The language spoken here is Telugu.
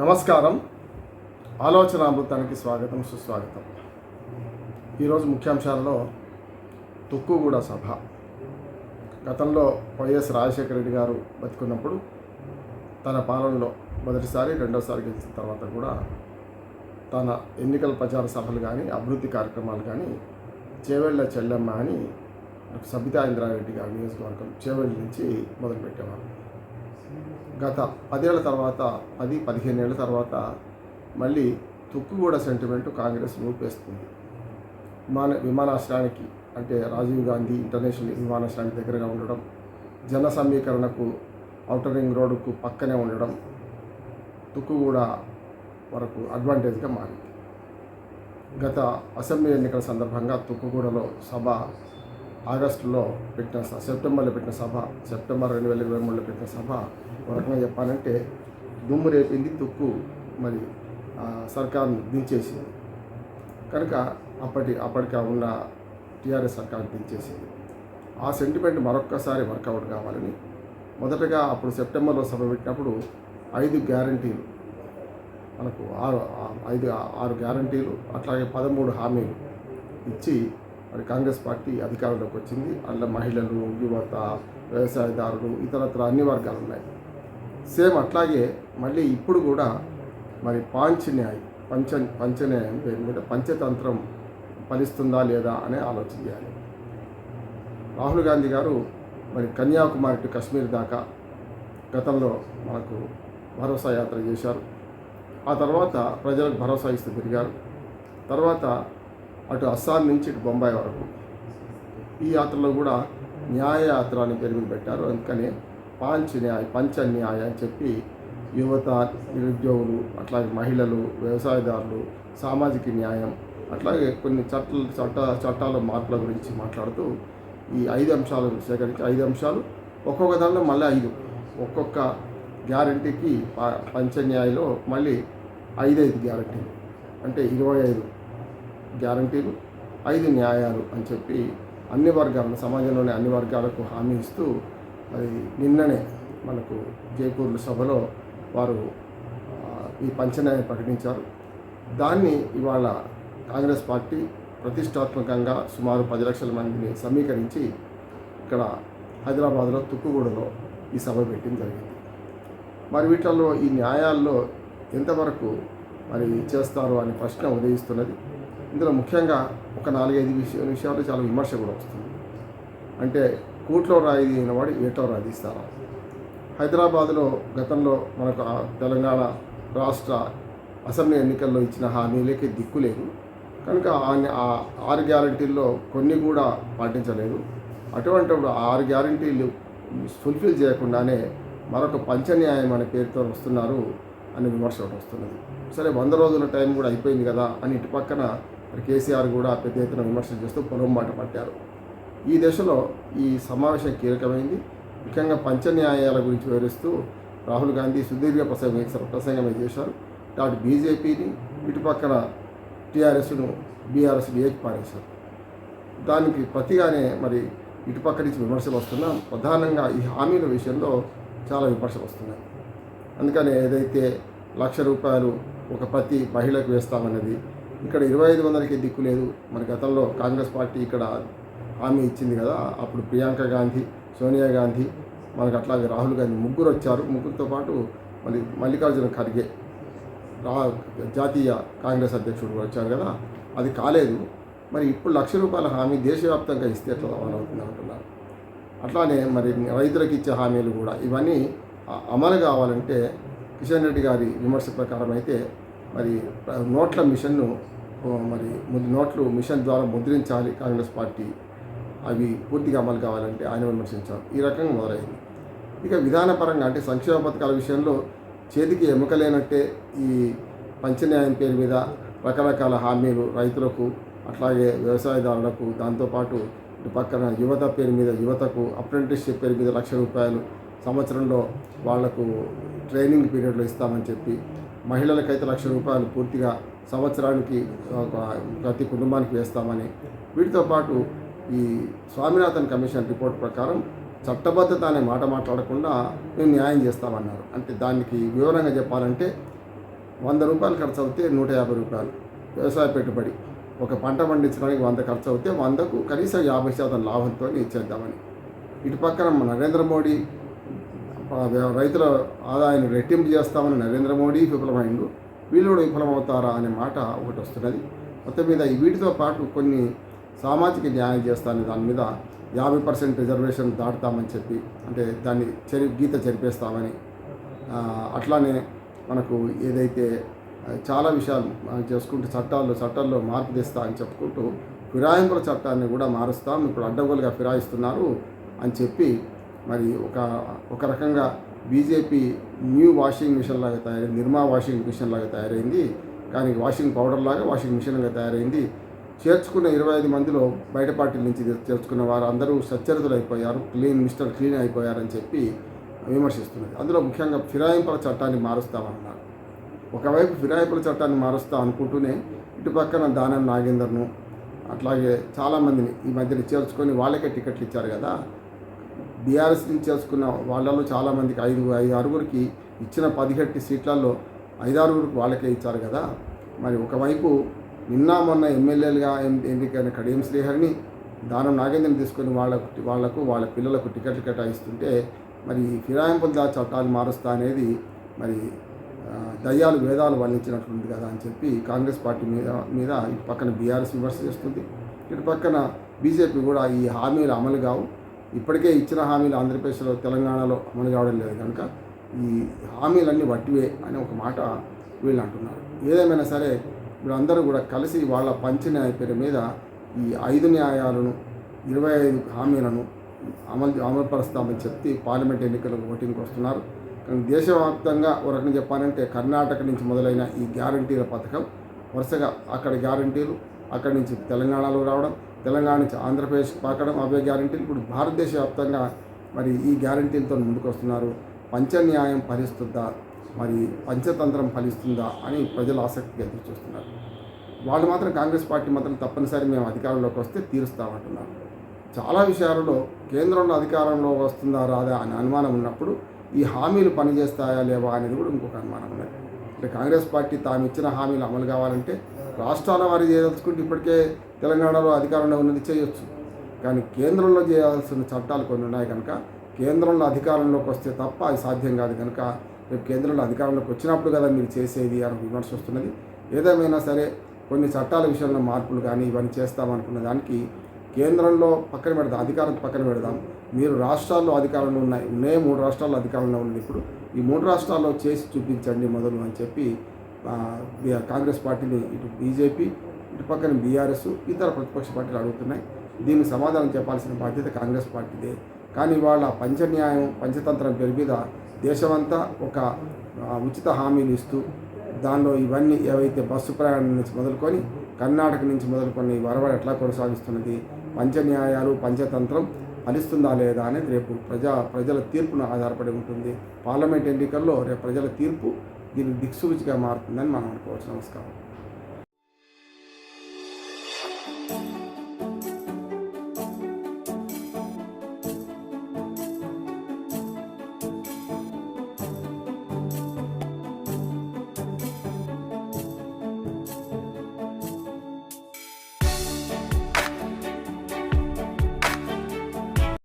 నమస్కారం. ఆలోచన అమృతానికి స్వాగతం సుస్వాగతం. ఈరోజు ముఖ్యాంశాలలో తుక్కుగూడ సభ. గతంలో వైఎస్ రాజశేఖర రెడ్డి గారు బతుకున్నప్పుడు తన పాలనలో మొదటిసారి రెండోసారి గెలిచిన తర్వాత కూడా తన ఎన్నికల ప్రచార సభలు కానీ అభివృద్ధి కార్యక్రమాలు కానీ చేవెళ్ళ చెల్లెమ్మ అని సబితా ఇంద్రారెడ్డి గారి నియోజకవర్గం చేవెళ్ళ నుంచి మొదలుపెట్టేవారు. గత పదేళ్ళ తర్వాత పది పదిహేను ఏళ్ళ తర్వాత మళ్ళీ తుక్కుగూడ సెంటిమెంట్ కాంగ్రెస్ నూపేస్తుంది విమాన విమానాశ్రయానికి అంటే రాజీవ్ గాంధీ ఇంటర్నేషనల్ విమానాశ్రయానికి దగ్గరగా ఉండడం జన సమీకరణకు ఔటర్ రింగ్ రోడ్డుకు పక్కనే ఉండడం తుక్కుగూడ వరకు అడ్వాంటేజ్గా మారింది. గత అసెంబ్లీ ఎన్నికల సందర్భంగా తుక్కుగూడలో సభ ఆగస్టులో పెట్టిన సెప్టెంబర్లో పెట్టిన సభ సెప్టెంబర్ రెండు వేల ఇరవై మూడులో పెట్టిన సభ ఒక రకంగా చెప్పాలంటే దుమ్ము రేపింది తుక్కు మరి ఆ, దించేసింది. కనుక అప్పటి అప్పటికి ఉన్న టీఆర్ఎస్ సర్కార్ దించేసింది. ఆ సెంటిమెంట్ మరొక్కసారి వర్కౌట్ కావాలని మొదటగా అప్పుడు సెప్టెంబర్లో సభ పెట్టినప్పుడు ఐదు గ్యారంటీలు మనకు ఆరు ఐదు ఆరు గ్యారంటీలు అట్లాగే పదమూడు హామీలు ఇచ్చి మరి కాంగ్రెస్ పార్టీ అధికారంలోకి వచ్చింది. అందులో మహిళలు యువత వ్యవసాయదారులు ఇతరత్ర అన్ని వర్గాలు ఉన్నాయి. సేమ్ అట్లాగే మళ్ళీ ఇప్పుడు కూడా మరి పాంచ్ న్యాయం పంచ పంచన్యాయం పేరు మీద పంచతంత్రం ఫలిస్తుందా లేదా అనే ఆలోచన చేయాలి. రాహుల్ గాంధీ గారు మరి కన్యాకుమారి టు కశ్మీర్ దాకా గతంలో మనకు భరోసా యాత్ర చేశారు. ఆ తర్వాత ప్రజలకు భరోసా ఇస్తూ తిరిగారు. తర్వాత అటు అస్సాం నుంచి ఇటు బొంబాయి వరకు. ఈ యాత్రలో కూడా న్యాయ యాత్ర అని పేరు పెట్టారు అందుకనే పాంచ్ న్యాయ పంచ న్యాయ అని చెప్పి యువత నిరుద్యోగులు అట్లాగే మహిళలు వ్యవసాయదారులు సామాజిక న్యాయం అట్లాగే కొన్ని చట్టాలు చట్ట చట్టాల మార్పుల గురించి మాట్లాడుతూ ఈ ఐదు అంశాలు సేకరించి ఐదు అంశాలు ఒక్కొక్క దానిలో మళ్ళీ ఐదు. ఒక్కొక్క గ్యారంటీకి ప- పంచ న్యాయలో మళ్ళీ ఐదైదు గ్యారంటీలు. అంటే ఇరవై ఐదు. గ్యారంటీలు ఐదు న్యాయాలు అని చెప్పి అన్ని వర్గాలను సమాజంలోని అన్ని వర్గాలకు హామీ ఇస్తూ మరి నిన్ననే మనకు జైపూర్ల సభలో వారు ఈ పంచన్యాయం ప్రకటించారు. దాన్ని ఇవాళ కాంగ్రెస్ పార్టీ ప్రతిష్టాత్మకంగా సుమారు పది లక్షల మందిని సమీకరించి ఇక్కడ హైదరాబాద్లో తుక్కుగూడలో ఈ సభ పెట్టింది జరిగింది. మరి వీటిల్లో ఈ న్యాయాల్లో ఎంతవరకు మరి చేస్తారు అనే ప్రశ్న ఉదయిస్తున్నది. ఇందులో ముఖ్యంగా ఒక నాలుగైదు విషయ విషయాలు చాలా విమర్శ కూడా వస్తుంది. అంటే కూట్లో అయిన వాడు ఏటో రాధిస్తారా హైదరాబాద్లో గతంలో మనకు తెలంగాణ రాష్ట్ర అసెంబ్లీ ఎన్నికల్లో ఇచ్చిన హామీలకి దిక్కు లేదు. కనుక ఆ- ఆరు గ్యారంటీల్లో కొన్ని కూడా పాటించలేదు. అటువంటిప్పుడు ఆరు గ్యారంటీలు ఫుల్ఫిల్ చేయకుండానే మరొక పంచన్యాయం అనే పేరుతో వస్తున్నారు అని విమర్శ వస్తున్నది. సరే వంద రోజుల టైం కూడా అయిపోయింది కదా అని ఇటు పక్కన మరి కేసీఆర్ కూడా పెద్ద ఎత్తున విమర్శలు చేస్తూ పొలం బాట పట్టారు. ఈ దశలో ఈ సమావేశం కీలకమైంది. ముఖ్యంగా పంచ న్యాయాల గురించి వివరిస్తూ రాహుల్ గాంధీ సుదీర్ఘ ప్రసంగం ప్రసంగమే చేశారు. అటు బీజేపీని ఇటు పక్కన టీఆర్ఎస్ను బీఆర్ఎస్ని ఏకి పారేశారు. దానికి ప్రతిగానే మరి ఇటుపక్క నుంచి విమర్శలు వస్తున్నా ప్రధానంగా ఈ హామీల విషయంలో చాలా విమర్శలు వస్తున్నాయి. అందుకని ఏదైతే లక్ష రూపాయలు ఒక ప్రతి మహిళకు వేస్తామన్నది ఇక్కడ ఇరవై ఐదు వందలకి దిక్కు లేదు. మన గతంలో కాంగ్రెస్ పార్టీ ఇక్కడ హామీ ఇచ్చింది కదా అప్పుడు ప్రియాంక గాంధీ సోనియా గాంధీ మనకు అట్లాగే రాహుల్ గాంధీ ముగ్గురు వచ్చారు. ముగ్గురితో పాటు మళ్ళీ మల్లికార్జున ఖర్గే రా జాతీయ కాంగ్రెస్ అధ్యక్షుడు కూడా వచ్చారు కదా. అది కాలేదు. మరి ఇప్పుడు లక్ష రూపాయల హామీ దేశవ్యాప్తంగా ఇస్తే ఎట్లా అవుతుంది అంటున్నారు అట్లానే మరి రైతులకు ఇచ్చే హామీలు కూడా ఇవన్నీ అమలు కావాలంటే కిషన్ రెడ్డి గారి విమర్శ ప్రకారం అయితే మరి నోట్ల మిషన్ను మరి ము- నోట్లు మిషన్ ద్వారా ముద్రించాలి కాంగ్రెస్ పార్టీ. అవి పూర్తిగా అమలు కావాలంటే ఆయన విమర్శించారు. ఈ రకంగా మొదలైంది. ఇక విధానపరంగా అంటే సంక్షేమ పథకాల విషయంలో చేతికి ఎముకలేనట్టే ఈ పంచన్యాయం పేరు మీద రకరకాల హామీలు రైతులకు అట్లాగే వ్యవసాయదారులకు దాంతోపాటు ఇటు పక్కన యువత పేరు మీద యువతకు అప్రెంటిస్షిప్ పేరు మీద లక్ష రూపాయలు సంవత్సరంలో వాళ్ళకు ట్రైనింగ్ పీరియడ్లో ఇస్తామని చెప్పి మహిళలకైతే లక్ష రూపాయలు పూర్తిగా సంవత్సరానికి ప్రతి కుటుంబానికి వేస్తామని. వీటితో పాటు ఈ స్వామినాథన్ కమిషన్ రిపోర్ట్ ప్రకారం చట్టబద్ధత అనే మాట మాట్లాడకుండా మేము న్యాయం చేస్తామన్నారు. అంటే దానికి వివరంగా చెప్పాలంటే వంద రూపాయలు ఖర్చు అవుతే నూట యాభై రూపాయలు. వ్యవసాయ పెట్టుబడి ఒక పంట పండించడానికి వంద ఖర్చు అవుతే వందకు కనీసం యాభై శాతం లాభంతో ఇచ్చేద్దామని. ఇటు పక్కన మన నరేంద్ర మోడీ రైతుల ఆదాయాన్ని రెట్టింపు చేస్తామని నరేంద్ర మోడీ విఫలమైండు. వీళ్ళు కూడా విఫలమవుతారా అనే మాట ఒకటి వస్తున్నది. మొత్తం మీద ఈ వీటితో పాటు కొన్ని సామాజిక న్యాయం చేస్తాను దాని మీద యాభై పర్సెంట్ రిజర్వేషన్ దాటుతామని చెప్పి అంటే దాన్ని చెరి గీత చెరిపేస్తామని అట్లానే మనకు ఏదైతే చాలా విషయాలు చేసుకుంటూ చట్టాల్లో చట్టాల్లో మార్పు తెస్తా అని చెప్పుకుంటూ ఫిరాయింపుల చట్టాన్ని కూడా మారుస్తాం. ఇప్పుడు అడ్డగోలుగా ఫిరాయిస్తున్నారు అని చెప్పి మరి ఒక ఒక రకంగా బీజేపీ న్యూ వాషింగ్ మిషన్ లాగా తయారైంది నిర్మా వాషింగ్ మిషన్ లాగా తయారైంది. కానీ వాషింగ్ పౌడర్ లాగా వాషింగ్ మిషన్ లాగా తయారైంది. చేర్చుకున్న ఇరవై ఐదు మందిలో బయట పార్టీల నుంచి చేర్చుకున్న వారు అందరూ సచ్చరితులు అయిపోయారు క్లీన్ మిస్టర్ క్లీన్ అయిపోయారని చెప్పి విమర్శిస్తున్నది అందులో ముఖ్యంగా ఫిరాయింపుల చట్టాన్ని మారుస్తామన్నారు. ఒకవైపు ఫిరాయింపుల చట్టాన్ని మారుస్తా అనుకుంటూనే ఇటు పక్కన దానం నాగేందర్ను అట్లాగే చాలామందిని ఈ మధ్యన చేర్చుకొని వాళ్ళకే టికెట్లు ఇచ్చారు కదా బీఆర్ఎస్ నుంచి చేసుకున్న వాళ్ళలో చాలామందికి ఐదు ఐదు ఆరుగురికి ఇచ్చిన పదిహెట్టు సీట్లలో ఐదారుగురికి వాళ్ళకే ఇచ్చారు కదా. మరి ఒకవైపు నిన్న మొన్న ఎమ్మెల్యేలుగా ఎన్నికైన కడియం శ్రీహరిని దానం నాగేంద్రని తీసుకొని వాళ్ళకు వాళ్ళకు వాళ్ళ పిల్లలకు టికెట్లు కేటాయిస్తుంటే మరి ఈ ఫిరాయింపుల చట్టాలు మారుస్తా అనేది మరి దయ్యాలు వేదాలు వర్ణించినట్లుంది కదా అని చెప్పి కాంగ్రెస్ పార్టీ మీద మీద ఇటు పక్కన బీఆర్ఎస్ విమర్శ చేస్తుంది. ఇటు పక్కన బీజేపీ కూడా ఈ హామీలు అమలు కావు. ఇప్పటికే ఇచ్చిన హామీలు ఆంధ్రప్రదేశ్లో తెలంగాణలో అమలు కావడం లేదు. కనుక ఈ హామీలన్నీ వట్టివే అని ఒక మాట వీళ్ళు అంటున్నారు. ఏదేమైనా సరే వీళ్ళందరూ కూడా కలిసి వాళ్ళ పంచ న్యాయ పేరు మీద ఈ ఐదు న్యాయాలను ఇరవై ఐదు హామీలను అమలు అమలుపరుస్తామని చెప్పి పార్లమెంట్ ఎన్నికలకు ఓటింగ్కి వస్తున్నారు. కానీ దేశవ్యాప్తంగా ఒక రకంగా చెప్పాలంటే కర్ణాటక నుంచి మొదలైన ఈ గ్యారంటీల పథకం వరుసగా అక్కడ గ్యారంటీలు అక్కడి నుంచి తెలంగాణలో రావడం తెలంగాణ నుంచి ఆంధ్రప్రదేశ్ పాకడం అవే గ్యారంటీలు. ఇప్పుడు భారతదేశ వ్యాప్తంగా మరి ఈ గ్యారంటీలతో ముందుకు వస్తున్నారు పంచ న్యాయం ఫలిస్తుందా? మరి పంచతంత్రం ఫలిస్తుందా? అని ప్రజలు ఆసక్తిగా ఎదురు చూస్తున్నారు వాళ్ళు మాత్రం కాంగ్రెస్ పార్టీ మాత్రం తప్పనిసరి మేము అధికారంలోకి వస్తే తీరుస్తామంటున్నారు. చాలా విషయాలలో కేంద్రంలో అధికారంలో వస్తుందా రాదా అనే అనుమానం ఉన్నప్పుడు ఈ హామీలు పనిచేస్తాయా లేవా అనేది కూడా ఇంకొక అనుమానం ఉన్నది. అంటే కాంగ్రెస్ పార్టీ తాము ఇచ్చిన హామీలు అమలు కావాలంటే రాష్ట్రాల వారి చేయదలుచుకుంటే ఇప్పటికే తెలంగాణలో అధికారంలో ఉన్నది చేయొచ్చు. కానీ కేంద్రంలో చేయాల్సిన చట్టాలు కొన్ని ఉన్నాయి కనుక కేంద్రంలో అధికారంలోకి వస్తే తప్ప అది సాధ్యం కాదు కనుక రేపు కేంద్రంలో అధికారంలోకి వచ్చినప్పుడు కదా మీరు చేసేది అని విమర్శ వస్తున్నది. ఏదేమైనా సరే కొన్ని చట్టాల విషయంలో మార్పులు కానీ ఇవన్నీ చేస్తామనుకున్న దానికి కేంద్రంలో పక్కన పెడదాం అధికారం పక్కన పెడదాం. మీరు రాష్ట్రాల్లో అధికారంలో ఉన్నాయి ఉన్నాయే మూడు రాష్ట్రాల్లో అధికారంలో ఉంది ఇప్పుడు. ఈ మూడు రాష్ట్రాల్లో చేసి చూపించండి మొదలు అని చెప్పి కాంగ్రెస్ పార్టీని ఇటు బీజేపీ ఇటు పక్కన బీఆర్ఎస్ ఇతర ప్రతిపక్ష పార్టీలు అడుగుతున్నాయి. దీనికి సమాధానం చెప్పాల్సిన బాధ్యత కాంగ్రెస్ పార్టీదే. కానీ వాళ్ళ పంచన్యాయం పంచతంత్రం పేరు మీద దేశమంతా ఒక ఉచిత హామీలు ఇస్తూ దానిలో ఇవన్నీ ఏవైతే బస్సు ప్రయాణం నుంచి మొదలుకొని కర్ణాటక నుంచి మొదలుకొని ఈ వరవడి ఎట్లా కొనసాగిస్తున్నది? పంచ న్యాయాలు పంచతంత్రం ఫలిస్తుందా లేదా అనేది రేపు ప్రజా ప్రజల తీర్పును ఆధారపడి ఉంటుంది. పార్లమెంట్ ఎన్నికల్లో రేపు ప్రజల తీర్పు దీనికి దిక్సూచిగా మారుతుందని మనం అనుకోవచ్చు. నమస్కారం.